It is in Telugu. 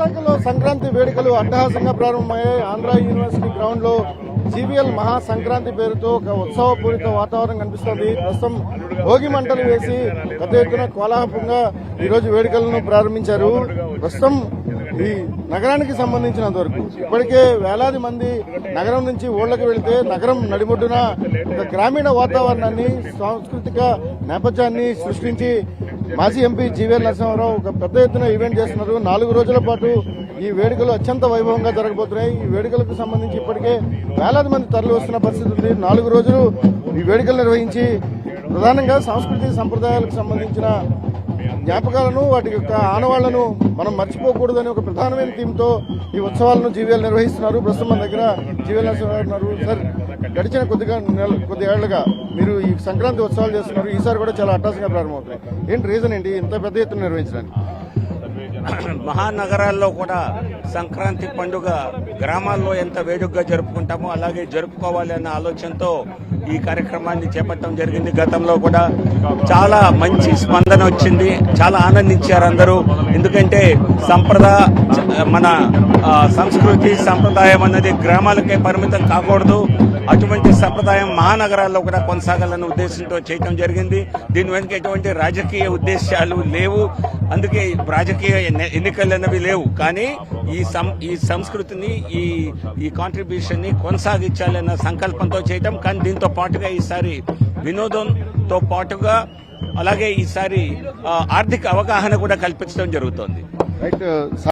విశాఖలో సంక్రాంతి వేడుకలు అట్టహాసంగా ప్రారంభమయ్యాయి. ఆంధ్ర యూనివర్సిటీ గ్రౌండ్లో జీవీఎల్ మహా సంక్రాంతి పేరుతో ఒక ఉత్సవపూరిత వాతావరణం కనిపిస్తోంది. ప్రస్తుతం భోగి మంటలు వేసి పెద్ద ఎత్తున కోలాహలంగా ఈ రోజు వేడుకలను ప్రారంభించారు. ప్రస్తుతం ఈ నగరానికి సంబంధించినంత వరకు. ఇప్పటికే వేలాది మంది నగరం నుంచి ఊళ్ళకి వెళితే నగరం నడిబొడ్డున ఒక గ్రామీణ వాతావరణాన్ని సాంస్కృతిక నేపథ్యాన్ని సృష్టించి మాజీ ఎంపీ జీవీఎల్ నరసింహారావు ఒక పెద్ద ఎత్తున ఈవెంట్ చేస్తున్నారు. నాలుగు రోజుల పాటు ఈ వేడుకలు అత్యంత వైభవంగా జరగబోతున్నాయి. ఈ వేడుకలకు సంబంధించి ఇప్పటికే వేలాది మంది తరలి వస్తున్న పరిస్థితి ఉంది. నాలుగు రోజులు ఈ వేడుకలు నిర్వహించి ప్రధానంగా సాంస్కృతిక సంప్రదాయాలకు సంబంధించిన జ్ఞాపకాలను వాటి యొక్క ఆనవాళ్ళను మనం మర్చిపోకూడదని ఒక ప్రధానమైన థీమ్తో ఈ ఉత్సవాలను జీవీఎల్ నిర్వహిస్తున్నారు. ప్రస్తుతం మన దగ్గర జీవీఎల్ నరసింహారావు ఉన్నారు. సార్ గడిచిన కొద్దిగా నెల కొద్ది ఏళ్ళుగా మీరు ఈ సంక్రాంతి ఉత్సవాలు చేస్తున్నారు. ఈసారి కూడా చాలా అట్టాసంగా ప్రారంభమవుతాయి ఏంటి రీజన్ ఏంటి? ఇంత పెద్ద ఎత్తున నిర్వహించడానికి. మహానగరాల్లో కూడా సంక్రాంతి పండుగ గ్రామాల్లో ఎంత వేడుకగా జరుపుకుంటామో అలాగే జరుపుకోవాలి అన్న ఆలోచనతో ఈ కార్యక్రమాన్ని చేపట్టడం జరిగింది. గతంలో కూడా చాలా మంచి స్పందన వచ్చింది. చాలా ఆనందించారు అందరూ. ఎందుకంటే సంప్రదాయ మన సంస్కృతి సంప్రదాయం అన్నది గ్రామాలకే పరిమితం కాకూడదు. అటువంటి సంప్రదాయం మహానగరాల్లో కూడా కొనసాగాలన్న ఉద్దేశంతో చేయటం జరిగింది. దీని వెనుక ఎటువంటి రాజకీయ ఉద్దేశాలు లేవు. అందుకే రాజకీయ ఎన్నికలు అనేవి లేవు. కానీ ఈ సం ఈ సంస్కృతిని ఈ ఈ కాంట్రిబ్యూషన్ని కొనసాగించాలన్న సంకల్పంతో చేయటం. కానీ దీంతో పాటుగా ఈసారి వినోదంతో పాటుగా అలాగే ఈసారి ఆర్థిక అవగాహన కూడా కల్పించడం జరుగుతోంది.